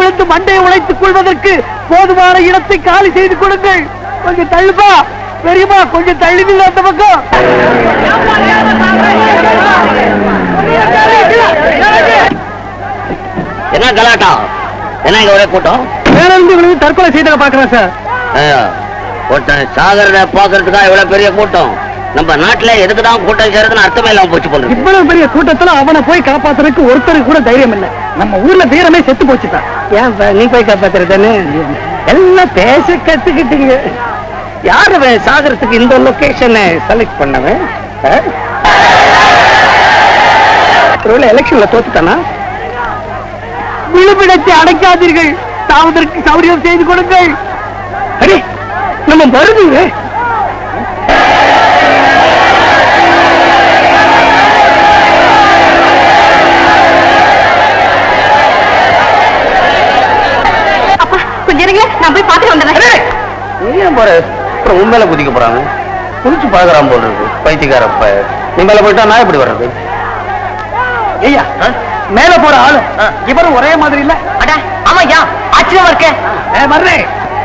விழுந்து மண்டையை உழைத்துக் கொள்வதற்கு போதுமான இடத்தை காலி செய்து கொடுங்கள். கொஞ்சம் தள்ளுப்பா. பெரியமா கொஞ்சம் தள்ளி அந்த பக்கம். என்ன கலாட்டா? என்ன இங்க ஒரே கூட்டம்? மேல இருந்து விழுந்து தற்கொலை செய்த பாக்குறேன் சார். ஒருத்தன் சாகரத பாக்குறதுக்கா இவ்வளவு பெரிய கூட்டம். நம்ம நாட்டுல எதுக்கு தான் கூட்டம் சேருதுன்னு அர்த்தமே இல்லாம போச்சு போல. இவ்வளவு பெரிய கூட்டத்துல அவனை போய் காப்பாத்துறதுக்கு ஒருத்தருக்கு கூட தைரியம் இல்ல. நம்ம ஊர்ல வீரமே செத்து போச்சுட்டான் ஏன் நீ போய் காப்பாத்துறதுன்னு எல்லாம் பேச கத்துக்கிட்டீங்க. யாரு அவன் சாகரத்துக்கு இந்த லொகேஷனை செலக்ட் பண்ணவன்? ஒருவேளை எலெக்ஷன்ல தோத்துட்டானா? விழுப்பிடத்தை அடைக்காதீர்கள். தாவதற்கு சௌரியம் செய்து கொடுங்கள். அடே நம்ம வருதுங்க போற அப்புறம் உன் மேல குதிக்க போறாங்க. குதிச்சு பழகிறான் போல இருக்கு பைத்தியக்கார நீ மேல போயிட்டா நான் எப்படி வர்றது? ஐயா மேல போற ஆளு இவரும் ஒரே மாதிரி இல்ல. அட ஆச்சரியமா இருக்க.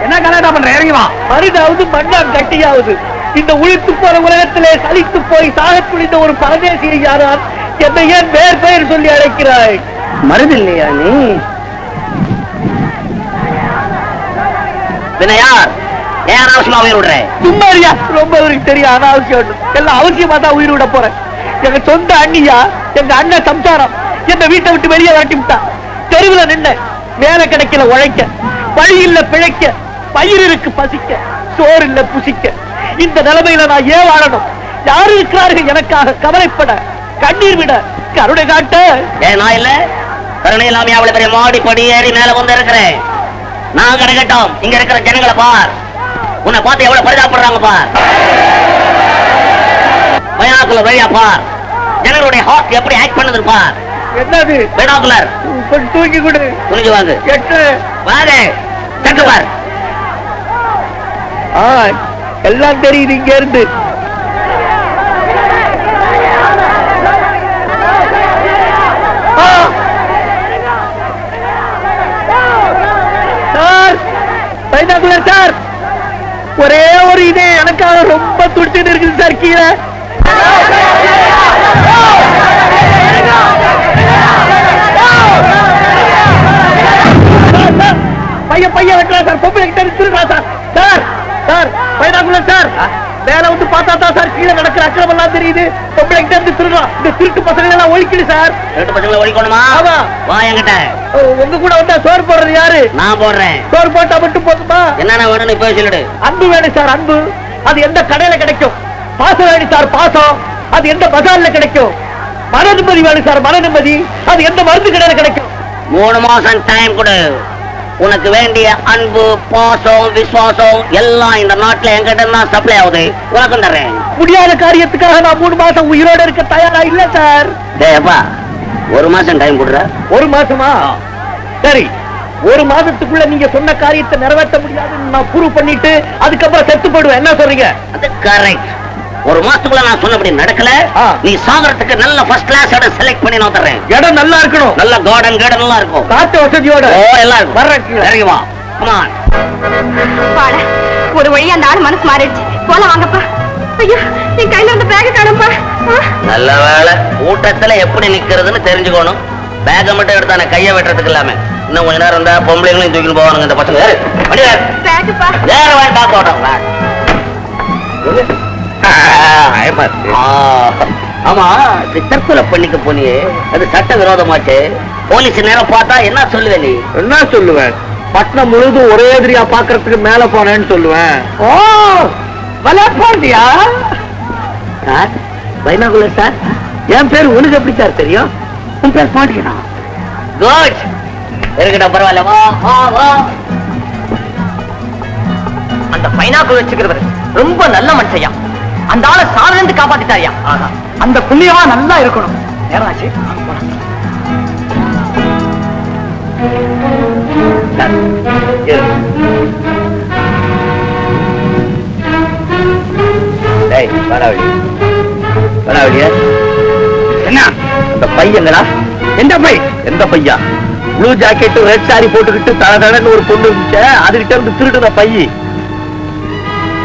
என்ன கலாட்டா பண்ற இறங்கி வா. மருதாவது மண்ணான் கட்டியாவது இந்த உழித்து போற உலகத்திலே சலித்து போய் சாக துணிந்த ஒரு பரதேசியை யாரால் என்னை ஏன் வேர் பெயர் சொல்லி அழைக்கிறாய்? மருது இல்லையா நீ? பின்ன யார் ஏன் அனாவசியமா உயிர் விடுற? சும்மா இருயா ரொம்ப அவருக்கு தெரியும் அனாவசியம் எல்லாம் அவசியமா தான் உயிர் விட போறேன். எங்க சொந்த அண்ணியா எங்க அண்ணன் சம்சாரம் என்ன வீட்டை விட்டு வெளியே விரட்டி விட்டா. தெருவுல நின்ன வேலை கிடைக்கல உழைக்க. வழி இல்ல பிழைக்க. பயிர் இருக்கு பசிக்க. சோறு இல்ல புசிக்க. இந்த நிலைமையில நான் ஏன் வாழணும்? யாரு இருக்கிறார்கள் எனக்காக கவலைப்பட கண்ணீர் விட கருணை காட்ட. ஏன் நான் இல்ல? கருணை இல்லாம அவ்வளவு பெரிய மாடி படி ஏறி மேல வந்து இருக்கிறேன். நான் கிடைக்கட்டும் இங்க இருக்கிற ஜனங்களை பார். உன்னை பார்த்து எவ்வளவு பரிதாபப்படுறாங்க பார். பைனாக்குலர் வழியா பார். ஜனங்களுடைய ஹார்ட் எப்படி ஆக்ட் பண்ணுது பார். என்னது? பைனாக்குலர் தூக்கி கொடு. புரிஞ்சு வாங்க. எட்டு. வாங்க. தட்டு பார். எல்லாம் தெரியுது இங்க இருந்து ஒரே ஒரு இது எனக்காக ரொம்ப துடிச்சுட்டு இருக்குது சார் கீழே. பையன் பையன் வைக்கலாம் சார் பொம்பளை கிட்ட Thiruda sir. Sir sir binocular sir. மேல வந்து பார்த்தா தான் சார் கீழே நடக்கிற அக்கிரமம் எல்லாம் தெரியுது. பொம்பளை கிட்ட இருந்து இந்த திருட்டு பசங்களை எல்லாம் சார். ரெண்டு பசங்களை ஒழிக்கணுமா? ஆமா. வா என்கிட்ட. உங்க கூட வந்தா சோறு போடுறது யாரு? நான் போடுறேன். சோறு போட்டா மட்டும் போதுமா? என்னென்ன வேணும்னு இப்ப சொல்லிடு. அன்பு வேணும் சார் அன்பு. அது எந்த கடையில கிடைக்கும்? பாசம் வேணும் சார் பாசம். அது எந்த பஜார்ல கிடைக்கும்? மன நிம்மதி வேணும் சார் மன நிம்மதி. அது எந்த மருந்து கடையில கிடைக்கும்? மூணு மாசம் டைம் கொடு. உனக்கு வேண்டிய அன்பு பாசம் விசுவாசம் எல்லாம் இந்த நாட்டுல எங்கிட்ட தான் சப்ளை ஆகுது. உனக்கும் தர்றேன். முடியாத காரியத்துக்காக நான் மூணு மாசம் உயிரோட இருக்க தயாரா இல்ல சார். டேப்பா ஒரு மாசம் டைம் கொடுற. ஒரு மாசமா? சரி. ஒரு மாசத்துக்குள்ள நீங்க சொன்ன காரியத்தை நிறைவேற்ற முடியாதுன்னு நான் ப்ரூவ் பண்ணிட்டு அதுக்கப்புறம் செத்து போயிடுவேன். என்ன சொல்றீங்க? அது கரெக்ட் ஒரு மாசத்துக்குள்ள நான் சொன்னபடி நடக்கல. நீ சாகரத்துக்கு நல்ல ஃபர்ஸ்ட் கிளாஸ் இடம் செலக்ட் பண்ணி நான் தர்றேன். இடம் நல்லா இருக்கணும். நல்ல கார்டன் கார்டன் எல்லாம் இருக்கும். காத்து வசதியோட. ஓ எல்லாம் இருக்கும். வர்றேன். இறங்கி வா. கமான் ஒரு வழி அந்த ஆள் மனசு மாறிடுச்சு. போலாம் வாங்கப்பா. ஐயோ என் கையில இருந்த பேக காணும்பா நல்ல வேலை கூட்டத்துல எப்படி நிக்கிறதுன்னு தெரிஞ்சுக்கணும். பேக்கை மட்டும் எடுத்தானே கையை வெட்டுறதுக்கு இல்லாம இன்னும் கொஞ்ச நேரம் இருந்தா பொம்பளைங்களையும் தூக்கிட்டு போவானுங்க இந்த பசங்க. வண்டி வேற வேண்டாம் போட்டோம் ஆமா தற்கொலை பண்ணிக்க போனியே. அது சட்ட விரோதமாச்சு. போலீஸ் நேரம் பார்த்தா என்ன சொல்லுவே நீ? என்ன சொல்லுவேன் பட்னம் முழுதும் ஒரே எதிரியா பாக்குறதுக்கு மேல போனேன்னு சொல்லுவேன் ஓ விளையாட்டியா சார் பைனாகுலர் சார் என் பேர் உனக்கு எப்படி சார் தெரியும்? உன் பேர் பாண்டியனா? குட் இருக்கட்டும் பரவாயில்ல. வா வா வா. அந்த பைனாக்குள் வச்சுக்கிறவர் ரொம்ப நல்ல மனுஷையா அந்த ஆளை சாவிலிருந்து காப்பாத்திட்டாரியா அந்த புண்ணியமா நல்லா இருக்கணும். நேரம் ஆச்சு சார், இரு. டேய், வாடா வெளிய. வாடா வெளிய. என்ன அந்த பையங்களா எந்த பை எந்த பையா ப்ளூ ஜாக்கெட் ரெட் சாரி போட்டுக்கிட்டு தட தடன்னு ஒரு பொண்ணு இருந்துச்சு அதுகிட்ட இருந்து திருடுன பையி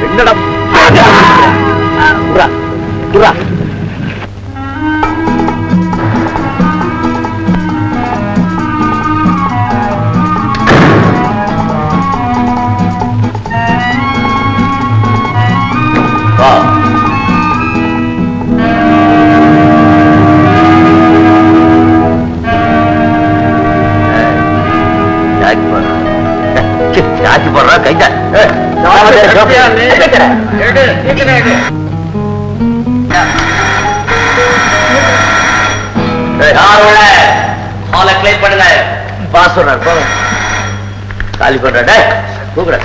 என்னடா புறா, புறா. பண்ணுங்க பாஸ் சொல்றாரு போங்க காலி பண்ற டேய் கூப்பிட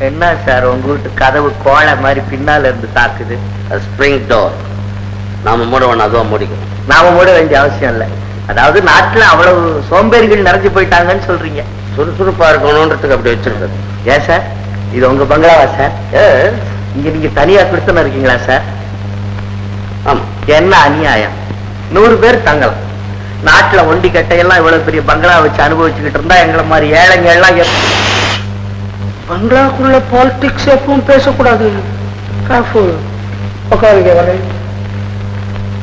என்ன சார் உங்க வீட்டு கதவு கோழை மாதிரி பின்னால இருந்து தாக்குது? ஸ்ப்ரிங் டோர் நாம மூட வேணும் அதுவா முடிக்கும் நாம மூட வேண்டிய அவசியம் இல்லை. அதாவது நாட்டுல அவ்வளவு சோம்பேறிகள் நிறைஞ்சு போயிட்டாங்கன்னு சொல்றீங்க. சுறுசுறுப்பா இருக்கணும்ன்றதுக்கு அப்படி வச்சிருக்கிறது ஏன் சார்? இது உங்க பங்களாவா சார்? இங்க நீங்க தனியா கொடுத்துன்னு இருக்கீங்களா சார்? ஆமா. என்ன அநியாயம்? நூறு பேர் தங்கலாம். நாட்டுல ஒண்டி கட்டையெல்லாம் இவ்வளவு பெரிய பங்களா வச்சு அனுபவிச்சுக்கிட்டு இருந்தா எங்களை மாதிரி ஏழைங்க எல்லாம் பங்களாக்குள்ள பாலிடிக்ஸ் எப்பவும் பேசக்கூடாது. உட்காருங்க வரேன்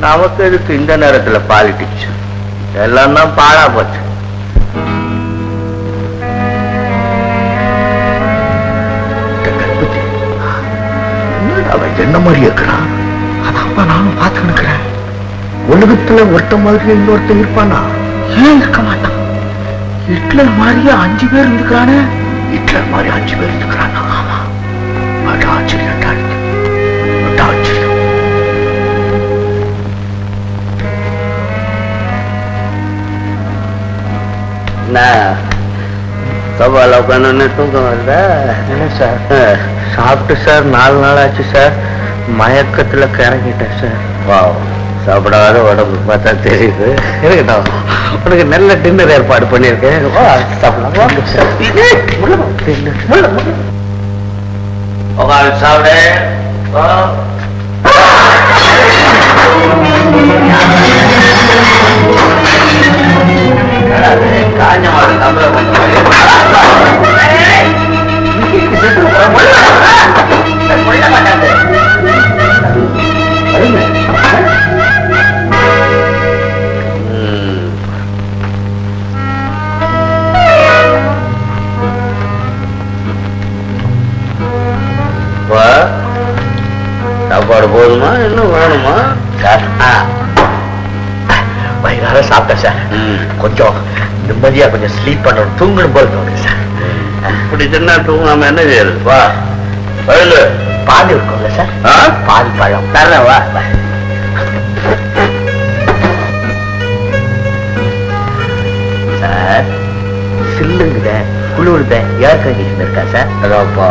நமக்கு எதுக்கு இந்த நேரத்துல பாலிடிக்ஸ். எல்லாம் தான் பாழா போச்சு. அவன் என்ன மாதிரி இருக்கிறான் அதான் நானும் பார்த்து நிற்கிறேன் உலகத்துல ஒருத்த மாதிரி இன்னொருத்தன் இருப்பானா? ஏன் இருக்க மாட்டான்? ஹிட்லர் மாதிரியே அஞ்சு பேர் இருந்துக்கிறானே. ஹிட்லர் மாதிரி அஞ்சு பேர் இருந்துக்கிறானா? ஆமா. என்ன சவால உட்காந்து தூக்கம் வருதா என்ன சார் சாப்பிட்டு சார் நாலு நாள் ஆச்சு சார் மயக்கத்துல கிறங்கிட்டேன் சார் வா சாப்பிடாத உடம்பு பார்த்தா தெரியுது இருக்கட்டும் உனக்கு நல்ல டின்னர் ஏற்பாடு பண்ணியிருக்கேன் வா சாப்பிடலாம். உட்காந்து சாப்பிடு சாப்பாடு போதுமா? இன்னும் வேணுமா? வயிறார சாப்பிட்டேன் சார். கொஞ்சம் நிம்மதியா கொஞ்சம் ஸ்லீப் பண்ணணும். தூங்கணும் போல தோணுது சார் இப்படி தின்னா தூங்காம என்ன செய்யறது? வா. பழுது பால் இருக்கும்ல சார்? பால் பழம். தரேன் வா. சார் சில்லுங்குத குளிருத ஏர் கண்டிஷன் இருக்கா சார் அதாப்பா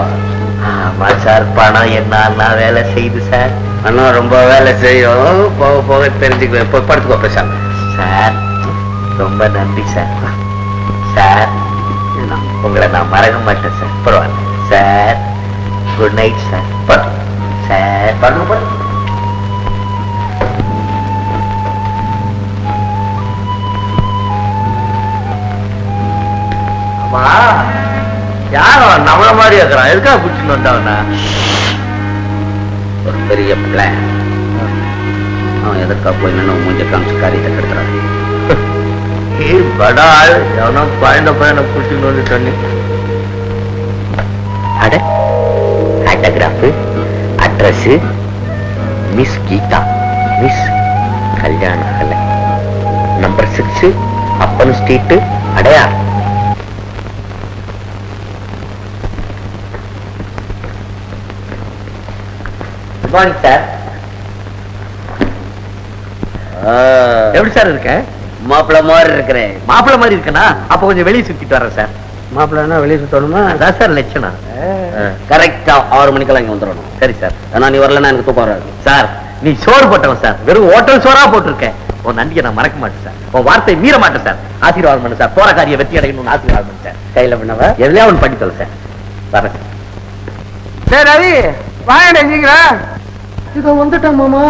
ஆமா சார். பணம் என்ன வேலை செய்யுது சார் அண்ணா ரொம்ப வேலை செய்யும். போக போக தெரிஞ்சுக்குவேன். இப்போ படுத்துக்கோ பேசாம சார். ரொம்ப நன்றி சார். சார் உங்களை நான் மறக்க மாட்டேன் சார். பரவாயில்ல. Sir good night sir. Sir பண்ணுங்க அம்மா யாரோ நம்மள மாதிரி இருக்கிறான். எதுக்காக குடிச்சுட்டு வந்தவன? ஒரு பெரிய பிளான் அவன் எதற்கா போய் நின்று மூஞ்ச காமிச்சு காரியத்தை கெடுத்துறாரு. ஏய் எவனோ குழந்த பையனை பிடிச்சிட்டு வந்து சொன்னி அட autograph address miss Geetha miss Kalyana Kalai number six Appan street Adyar. Good morning sir எப்படி சார் இருக்கேன் மாப்பிள்ள மாதிரி இருக்கிறேன். மாப்பிள்ள மாதிரி இருக்கனா? அப்ப கொஞ்சம் வெளியே சுத்திட்டு வரேன் சார். மாப்பிள்ளனா வெளியே சுத்தணுமா? அதான் சார் லட்சணம். கரெக்டா ஆறு மணிக்கெல்லாம் இங்க வந்துடணும். சரி சார். ஏன்னா நீ வரலன்னா எனக்கு தூக்கம் வராது. சார் நீ சோறு போட்டவன் சார். வெறும் ஹோட்டல் சோறா போட்டிருக்கேன் உன் நன்றியை நான் மறக்க மாட்டேன் சார். உன் வார்த்தை மீற மாட்டேன் சார். ஆசீர்வாதம் பண்ணு சார். போற காரியம் வெற்றி அடையணும்னு ஆசீர்வாதம் பண்ணு சார். கையில பண்ணவ எதுலயா ஒன்று பண்ணி சார். வரேன் சார். சரி ரவி வாங்கடா சீக்கிரம் இதோ வந்துட்டேன் மாமா.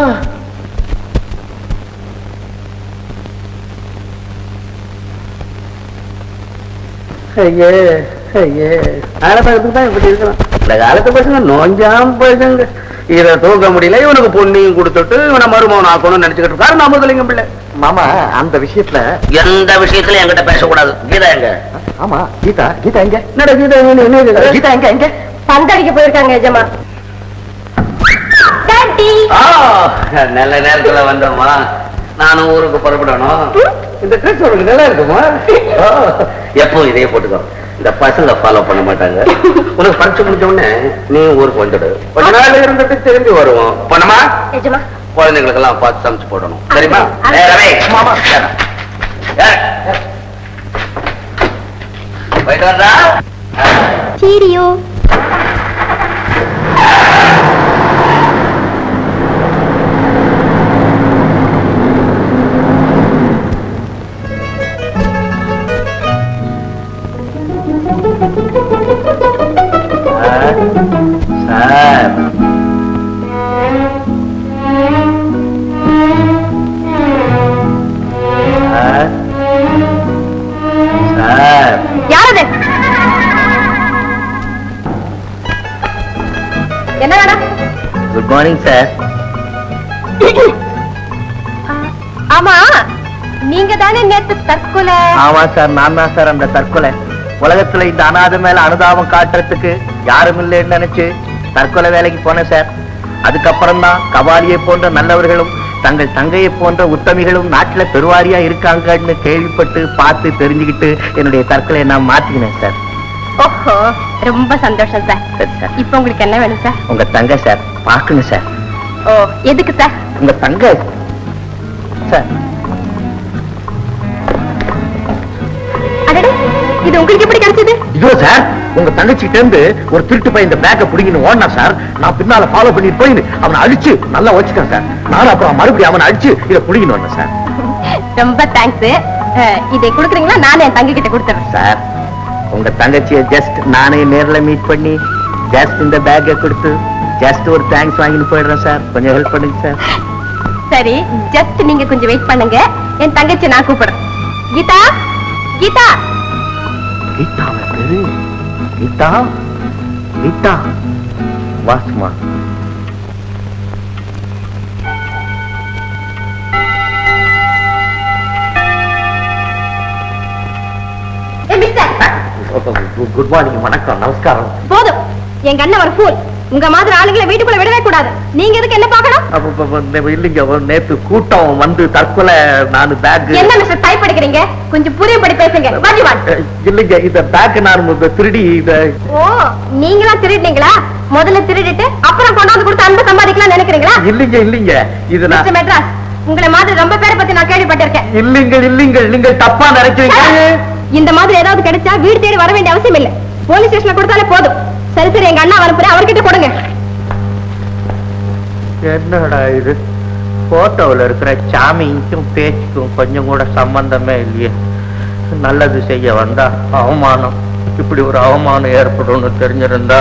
ஐயே ஐயே காலத்துக்கு தான் இப்படி இருக்கலாம். இந்த காலத்து பசங்க நோஞ்சாம் பசங்க. இதை தூக்க முடியல இவனுக்கு பொண்ணையும் கொடுத்துட்டு இவனை மருமகன் ஆக்கணும்னு நினைச்சுக்கிட்டு இருக்காரு முதலிங்க பிள்ளை. மாமா அந்த விஷயத்துல எந்த விஷயத்திலும் என்கிட்ட பேசக்கூடாது. கீதா எங்க? ஆமா கீதா கீதா எங்க? என்னடா கீதா எங்க என்ன இது? கீதா எங்க எங்க? பந்தடிக்க போயிருக்காங்க எஜமா. நல்ல நேரத்துல வந்தோமா. நானும் ஊருக்கு புறப்படணும். இந்த ட்ரெஸ் உனக்கு நல்லா இருக்குமா? எப்போ இதே போட்டுக்கோ. இந்த பசங்க ஃபாலோ பண்ண மாட்டாங்க. உனக்கு பரிச்சு முடிஞ்ச உடனே நீ ஊருக்கு வந்துடு. கொஞ்ச நாள் இருந்துட்டு திரும்பி வருவோம். பண்ணமா எஜமா குழந்தைங்களுக்கெல்லாம் பார்த்து சமைச்சு போடணும். ஏறு. போயிட்டு வரா சீரியோ. யாரது என்ன வேணும்? குட் மார்னிங் சார் ஆமா நீங்க தானே நேத்து தற்கொலை? ஆமா சார் நான் தான் சார் அந்த தற்கொலை. உலகத்துல இந்த அனாதை மேல அனுதாபம் காட்டுறதுக்கு யாரும் இல்லைன்னு நினைச்சு தற்கொலை வேலைக்கு போனேன் சார் அதுக்கப்புறம் தான் கபாலியை போன்ற நல்லவர்களும் தங்கள் தங்கையை போன்ற உத்தமிகளும் நாட்டுல பெருவாரியா இருக்காங்கன்னு கேள்விப்பட்டு பார்த்து தெரிஞ்சுக்கிட்டு என்னுடைய தற்கொலையை நான் மாத்திக்கினேன் சார் ஓஹோ ரொம்ப சந்தோஷம் சார் சரி சார் இப்போ உங்களுக்கு என்ன வேணும் சார் உங்க தங்கை சார் பார்க்கணும் சார் ஓ எதுக்கு சார் உங்க தங்கை சார் அடடே இது உங்களுக்கு எப்படி கிடைச்சது? இதோ சார் உங்க தங்கச்சிட்ட இருந்து ஒரு திருட்டு பையன் இந்த பேக்கை பிடிக்கணும் ஓடினா சார் நான் பின்னால ஃபாலோ பண்ணிட்டு போய் அவனை அழிச்சு நல்லா வச்சுட்டேன் சார் நானும் அப்புறம் மறுபடியும் அவனை அழிச்சு இதை பிடிக்கணும் வந்தேன் சார் ரொம்ப தேங்க்ஸ் இதை கொடுக்குறீங்களா? நானே என் தங்கி கிட்ட கொடுத்துறேன். சார் உங்க தங்கச்சியை ஜஸ்ட் நானே நேர்ல மீட் பண்ணி ஜஸ்ட் இந்த பேக்கை கொடுத்து ஜஸ்ட் ஒரு தேங்க்ஸ் வாங்கிட்டு போயிடுறேன் சார் கொஞ்சம் ஹெல்ப் பண்ணுங்க சார் சரி ஜஸ்ட் நீங்க கொஞ்சம் வெயிட் பண்ணுங்க. என் தங்கச்சி நான் கூப்பிடுறேன். கீதா கீதா. கீதா கீதா கீதா வாசுமா குட் மார்னிங் வணக்கம் நமஸ்காரம். போதும். எங்க அண்ணன் ஒரு ஃபூல் உங்க மாதிரி ஆளுங்களை வீட்டுக்குள்ள விடவே கூடாது. நீங்க எதுக்கு என்ன நே- இல்லைங்க. நேத்து கூட்டம் வந்து தற்கொலை நான் பேக் என்ன மிஸ்டர் டைப் அடிக்கிறீங்க? கொஞ்சம் புரியும்படி பேசுங்க. What you want? இல்லைங்க. இந்த பேக் நான் திருடி இத ஓ நீங்களா திருடினீங்களா? முதல்ல திருடிட்டு அப்புறம் கொண்டாந்து கொடுத்து அன்பு சம்பாதிக்கலாம் நினைக்கிறீங்களா? இல்லைங்க இல்லைங்க. இது நான் மெட்ராஸ் உங்களை மாதிரி ரொம்ப பேரை பத்தி நான் கேள்விப்பட்டிருக்கேன். இல்லைங்க இல்லைங்க. நீங்க தப்பா நினைக்கிறீங்க. இந்த மாதிரி ஏதாவது கிடைச்சா வீடு தேடி வர வேண்டிய அவசியம் இல்ல. போலீஸ் ஸ்டேஷன்ல கொடுத்தாலே போதும். சரி சரி எங்க அண்ணா அனுப்புறேன் அவர்கிட்ட கொடுங்க. என்னடா இது? போட்டோவில் இருக்கிற சாமிக்கும் பேச்சுக்கும் கொஞ்சம் கூட சம்பந்தமே இல்லையே. நல்லது செய்ய வந்தா அவமானம். இப்படி ஒரு அவமானம் ஏற்படும்னு தெரிஞ்சிருந்தா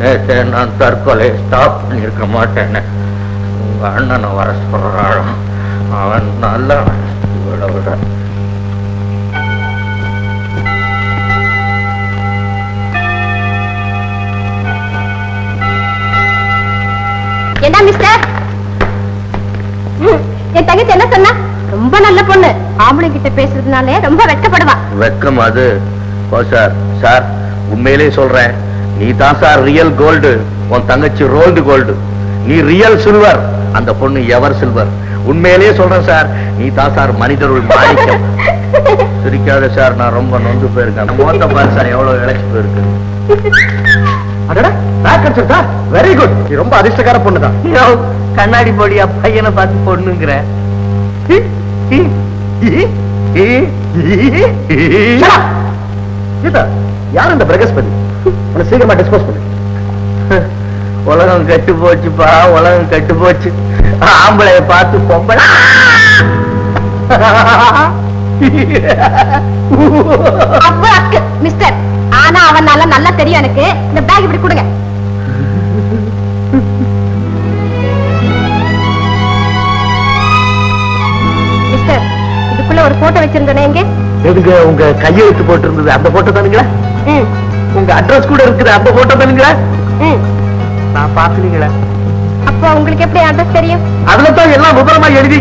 நேற்று நான் தற்கொலையை ஸ்டாப் பண்ணியிருக்க மாட்டேன்னு உங்க அண்ணனை வர சொல்றான் அவன் நல்ல விட விட தங்கச்சி என்ன சொன்னா? ரொம்ப நல்ல பொண்ணு. ஆம்பளை கிட்ட பேசுறதுனாலே ரொம்ப வெட்கப்படுவா. வெக்கம் அது. ஓ சார் சார் உண்மையிலே சொல்றேன். நீ தான் சார் ரியல் கோல்டு உன் தங்கச்சி ரோல்டு கோல்டு நீ ரியல் சில்வர் அந்த பொண்ணு எவர் சில்வர் உண்மையிலேயே சொல்றேன் சார். நீ தான் சார் மனிதருள் மாணிக்கம். சிரிக்காத சார். நான் ரொம்ப நொந்து போயிருக்கேன். மோத்த பாரு சார். எவ்வளவு இழைச்சு போயிருக்கு. வெரி குட் நீ ரொம்ப அதிர்ஷ்டக்கார பொண்ணு தான் கண்ணாடி போடியா பையனை பார்த்து பொண்ணுங்கிற. கீதா யார் இந்த பிரகஸ்பதி உன சீக்கிரமா டிஸ்போஸ் பண்ணு. உலகம் கெட்டு போச்சுப்பா உலகம் கெட்டு போச்சு. ஆம்பளைய பார்த்து பொம்பளை. அப்ப மிஸ்டர் ஆனா அவனால நல்லா தெரியும் எனக்கு. இந்த பேக் இப்படி கொடுங்க. ஒரு போட்டோ வச்சிருந்தேனே எங்க எதுங்க உங்க கையெழுத்து போட்டிருந்தது அந்த போட்டோ தானுங்களா? உங்க அட்ரஸ் கூட இருக்குது அந்த போட்டோ தானுங்களா? நான் பாத்துலீங்களா அப்போ உங்களுக்கு எப்படி அட்ரஸ் தெரியும்? அதுல தான் எல்லாம் விவரமா எழுதி